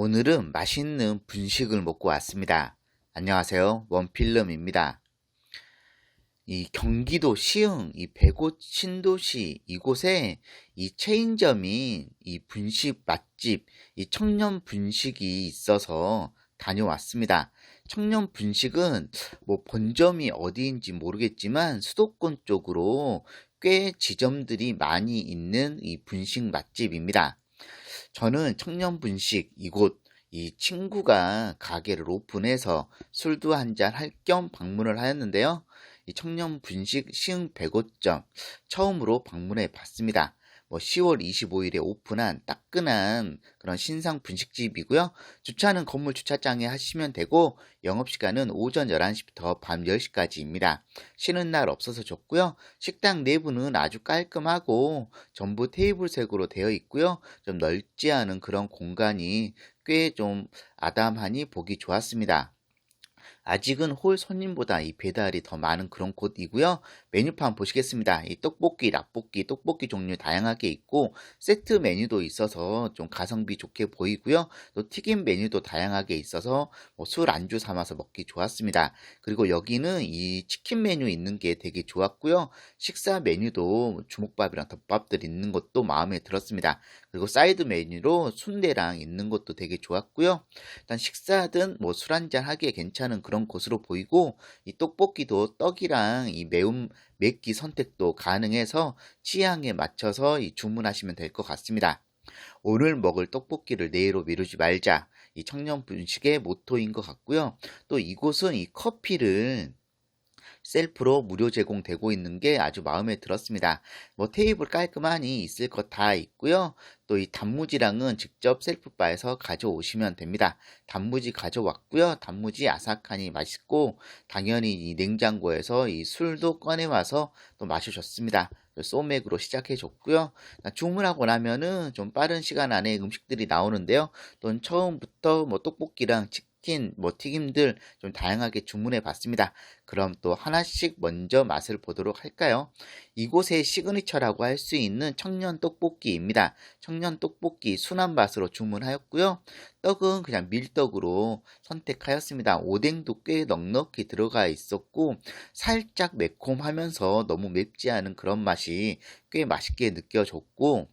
오늘은 맛있는 분식을 먹고 왔습니다. 안녕하세요. 원필름입니다. 이 경기도 시흥 이 백옷 신도시 이곳에 이 체인점인 이 분식 맛집 이 청년 분식이 있어서 다녀왔습니다. 청년 분식은 뭐 본점이 어디인지 모르겠지만 수도권 쪽으로 꽤 지점들이 많이 있는 이 분식 맛집입니다. 저는 청년 분식 이곳 이 친구가 가게를 오픈해서 술도 한잔 할 겸 방문을 하였는데요. 이 청년 분식 시흥 105점 처음으로 방문해 봤습니다. 뭐 10월 25일에 오픈한 따끈한 그런 신상 분식집이고요. 주차는 건물 주차장에 하시면 되고 영업시간은 오전 11시부터 밤 10시까지입니다. 쉬는 날 없어서 좋고요. 식당 내부는 아주 깔끔하고 전부 테이블색으로 되어 있고요. 좀 넓지 않은 그런 공간이 꽤 좀 아담하니 보기 좋았습니다. 아직은 홀 손님보다 이 배달이 더 많은 그런 곳이고요. 메뉴판 보시겠습니다. 이 떡볶이, 라볶이, 떡볶이 종류 다양하게 있고 세트 메뉴도 있어서 좀 가성비 좋게 보이고요. 또 튀김 메뉴도 다양하게 있어서 뭐 술 안주 삼아서 먹기 좋았습니다. 그리고 여기는 이 치킨 메뉴 있는 게 되게 좋았고요. 식사 메뉴도 주먹밥이랑 덮밥들 있는 것도 마음에 들었습니다. 그리고 사이드 메뉴로 순대랑 있는 것도 되게 좋았고요. 일단 식사든 뭐 술 한잔 하기에 괜찮은 그런 곳으로 보이고 이 떡볶이도 떡이랑 이 매운 맵기 선택도 가능해서 취향에 맞춰서 이 주문하시면 될 것 같습니다. 오늘 먹을 떡볶이를 내일로 미루지 말자. 이 청년 분식의 모토인 것 같고요. 또 이곳은 이 커피를 셀프로 무료 제공되고 있는 게 아주 마음에 들었습니다. 뭐 테이블 깔끔하니 있을 것 다 있고요. 또 이 단무지랑은 직접 셀프바에서 가져오시면 됩니다. 단무지 가져왔고요. 단무지 아삭하니 맛있고 당연히 이 냉장고에서 이 술도 꺼내와서 또 마셔줬습니다. 소맥으로 시작해 줬고요. 주문하고 나면은 좀 빠른 시간 안에 음식들이 나오는데요. 또 처음부터 뭐 떡볶이랑 치킨 치킨, 뭐 튀김들 좀 다양하게 주문해 봤습니다. 그럼 또 하나씩 먼저 맛을 보도록 할까요? 이곳의 시그니처라고 할 수 있는 청년 떡볶이입니다. 청년 떡볶이 순한 맛으로 주문하였고요. 떡은 그냥 밀떡으로 선택하였습니다. 오뎅도 꽤 넉넉히 들어가 있었고 살짝 매콤하면서 너무 맵지 않은 그런 맛이 꽤 맛있게 느껴졌고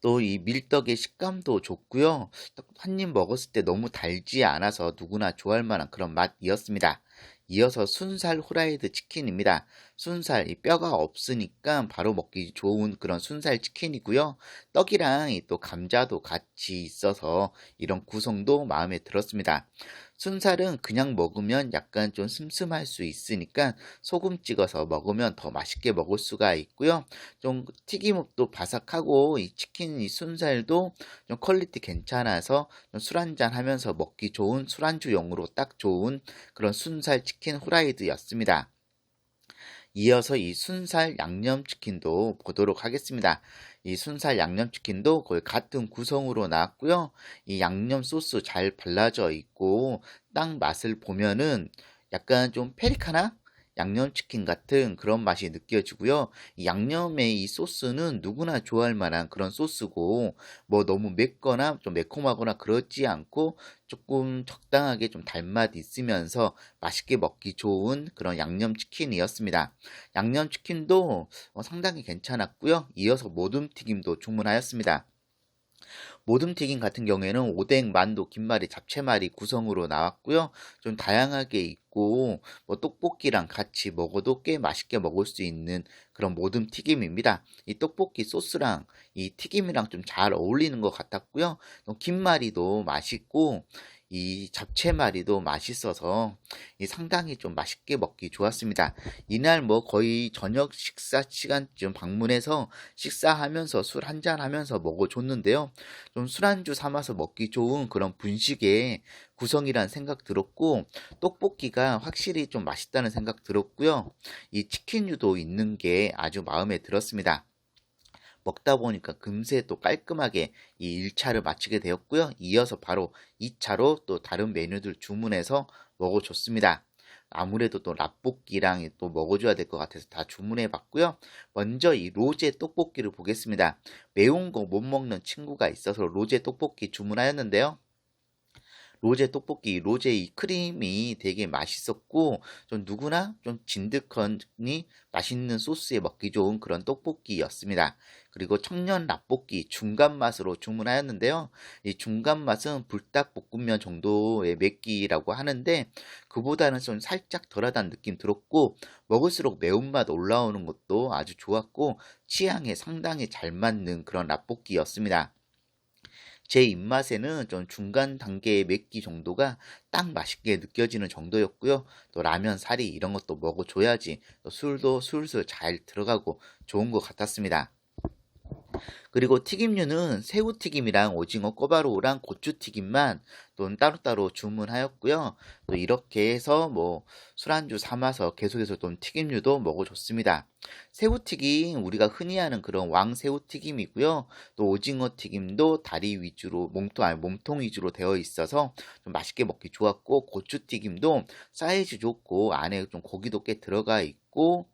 또 이 밀떡의 식감도 좋고요. 한 입 먹었을 때 너무 달지 않아서 누구나 좋아할 만한 그런 맛이었습니다. 이어서 순살 후라이드 치킨입니다. 순살, 이 뼈가 없으니까 바로 먹기 좋은 그런 순살 치킨이고요. 떡이랑 또 감자도 같이 있어서 이런 구성도 마음에 들었습니다. 순살은 그냥 먹으면 약간 좀 슴슴할 수 있으니까 소금 찍어서 먹으면 더 맛있게 먹을 수가 있고요. 좀 튀김옷도 바삭하고 이 치킨 이 순살도 좀 퀄리티 괜찮아서 술 한잔 하면서 먹기 좋은 술안주용으로 딱 좋은 그런 순살 치킨 후라이드였습니다. 이어서 이 순살 양념치킨도 보도록 하겠습니다. 이 순살 양념치킨도 거의 같은 구성으로 나왔고요. 이 양념 소스 잘 발라져 있고 딱 맛을 보면은 약간 좀 페리카나 양념치킨 같은 그런 맛이 느껴지고요. 이 양념의 이 소스는 누구나 좋아할 만한 그런 소스고 뭐 너무 맵거나 좀 매콤하거나 그렇지 않고 조금 적당하게 좀 단맛 있으면서 맛있게 먹기 좋은 그런 양념치킨이었습니다. 양념치킨도 어, 상당히 괜찮았고요. 이어서 모둠 튀김도 주문하였습니다. 모둠튀김 같은 경우에는 오뎅, 만두, 김말이, 잡채말이 구성으로 나왔고요. 좀 다양하게 있고 뭐 떡볶이랑 같이 먹어도 꽤 맛있게 먹을 수 있는 그런 모둠튀김입니다. 이 떡볶이 소스랑 이 튀김이랑 좀 잘 어울리는 것 같았고요. 김말이도 맛있고 이 잡채말이도 맛있어서 상당히 좀 맛있게 먹기 좋았습니다. 이날 뭐 거의 저녁 식사 시간쯤 방문해서 식사하면서 술 한잔 하면서 먹어줬는데요. 좀 술안주 삼아서 먹기 좋은 그런 분식의 구성이란 생각 들었고 떡볶이가 확실히 좀 맛있다는 생각 들었고요. 이 치킨류도 있는 게 아주 마음에 들었습니다. 먹다 보니까 금세 또 깔끔하게 이 1차를 마치게 되었고요. 이어서 바로 2차로 또 다른 메뉴들 주문해서 먹어줬습니다. 아무래도 또 라볶이랑 또 먹어줘야 될 것 같아서 다 주문해 봤고요. 먼저 이 로제 떡볶이를 보겠습니다. 매운 거 못 먹는 친구가 있어서 로제 떡볶이 주문하였는데요. 로제 떡볶이, 로제 이 크림이 되게 맛있었고, 좀 누구나 좀 진득하니 맛있는 소스에 먹기 좋은 그런 떡볶이였습니다. 그리고 청년 라볶이 중간 맛으로 주문하였는데요. 이 중간 맛은 불닭볶음면 정도의 맵기라고 하는데, 그보다는 좀 살짝 덜하다는 느낌 들었고, 먹을수록 매운맛 올라오는 것도 아주 좋았고, 취향에 상당히 잘 맞는 그런 라볶이였습니다. 제 입맛에는 좀 중간 단계의 맵기 정도가 딱 맛있게 느껴지는 정도였고요. 또 라면, 사리 이런 것도 먹어줘야지 또 술도 술술 잘 들어가고 좋은 것 같았습니다. 그리고 튀김류는 새우튀김이랑 오징어 꼬바로우랑 고추튀김만 또 따로따로 주문하였고요. 또 이렇게 해서 뭐 술안주 삼아서 계속해서 좀 튀김류도 먹어줬습니다. 새우튀김 우리가 흔히 하는 그런 왕새우튀김이고요. 또 오징어 튀김도 다리 위주로 몸통 아니 몸통 위주로 되어 있어서 좀 맛있게 먹기 좋았고 고추튀김도 사이즈 좋고 안에 좀 고기도 꽤 들어가 있고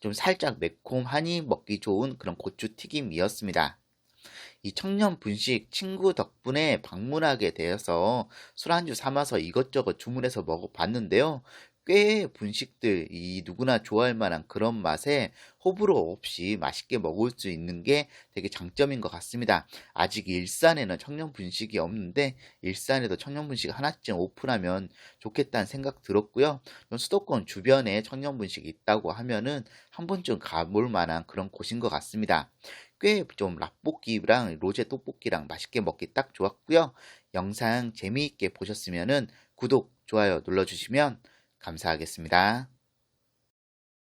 좀 살짝 매콤하니 먹기 좋은 그런 고추 튀김이었습니다. 이 청년 분식 친구 덕분에 방문하게 되어서 술안주 삼아서 이것저것 주문해서 먹어봤는데요. 꽤 분식들 이 누구나 좋아할 만한 그런 맛에 호불호 없이 맛있게 먹을 수 있는 게 되게 장점인 것 같습니다. 아직 일산에는 청년 분식이 없는데 일산에도 청년 분식 하나쯤 오픈하면 좋겠다는 생각 들었고요. 수도권 주변에 청년 분식이 있다고 하면은 한 번쯤 가볼 만한 그런 곳인 것 같습니다. 꽤좀 라볶이랑 로제 떡볶이랑 맛있게 먹기 딱 좋았고요. 영상 재미있게 보셨으면은 구독, 좋아요 눌러주시면 감사하겠습니다.